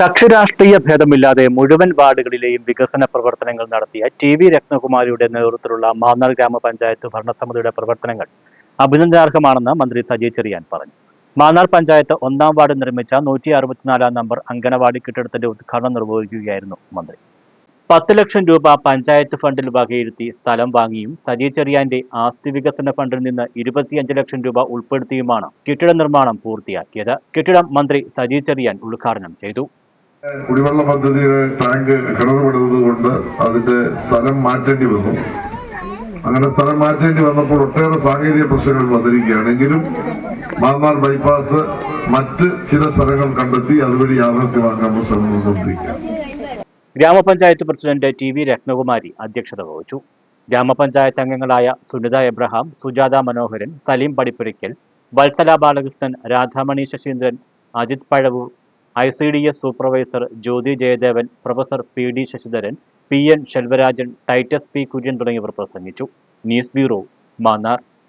കക്ഷി രാഷ്ട്രീയ ഭേദമില്ലാതെ മുഴുവൻ വാർഡുകളിലെയും വികസന പ്രവർത്തനങ്ങൾ നടത്തിയ ടി വി രത്നകുമാരിയുടെ നേതൃത്വത്തിലുള്ള മാന്നാർ ഗ്രാമപഞ്ചായത്ത് ഭരണസമിതിയുടെ പ്രവർത്തനങ്ങൾ അഭിനന്ദനാർഹമാണെന്ന് മന്ത്രി സജി ചെറിയാൻ പറഞ്ഞു. മാന്നാർ പഞ്ചായത്ത് ഒന്നാം വാർഡ് നിർമ്മിച്ച നൂറ്റി അറുപത്തിനാലാം നമ്പർ അങ്കണവാടി കെട്ടിടത്തിന്റെ ഉദ്ഘാടനം നിർവഹിക്കുകയായിരുന്നു മന്ത്രി. പത്ത് ലക്ഷം രൂപ പഞ്ചായത്ത് ഫണ്ടിൽ വകയിരുത്തി സ്ഥലം വാങ്ങിയും സജി ചെറിയാന്റെ ആസ്തി വികസന ഫണ്ടിൽ നിന്ന് ഇരുപത്തിയഞ്ച് ലക്ഷം രൂപ ഉൾപ്പെടുത്തിയുമാണ് കെട്ടിട നിർമ്മാണം പൂർത്തിയാക്കിയത്. കെട്ടിടം മന്ത്രി സജി ചെറിയാൻ ഉദ്ഘാടനം ചെയ്തു. കുടിവെള്ള പദ്ധതിയുടെ ടാങ്ക് കിണറുപെടുന്നത് കൊണ്ട് അതിന്റെ സ്ഥലം മാറ്റേണ്ടി വന്നു. അങ്ങനെ സ്ഥലം മാറ്റേണ്ടി വന്നപ്പോൾ ഒട്ടേറെ സാങ്കേതിക പ്രശ്നങ്ങൾ വന്നിരിക്കുകയാണെങ്കിലും മാന്നാർ ബൈപ്പാസ് മറ്റ് ചില സ്ഥലങ്ങൾ കണ്ടെത്തി അതുവഴി യാഥാർത്ഥ്യമാക്കാൻ ശ്രമം നടന്നുകൊണ്ടിരിക്കുകയാണ്. ഗ്രാമപഞ്ചായത്ത് പ്രസിഡന്റ് ടി വി രത്നകുമാരി അധ്യക്ഷത വഹിച്ചു. ഗ്രാമപഞ്ചായത്ത് അംഗങ്ങളായ Sunitha Abraham Sujatha Manoharan Saleem Padippurakkal Vatsala Balakrishnan Radhamani Sasheendran Ajith Pazhavoor I C D S supervisor Jyothi Jayadevan professor P D Sasidharan P N Selvarajan Titus P Kurian തുടങ്ങിയവർ പ്രസംഗിച്ചു. News bureau Mannar.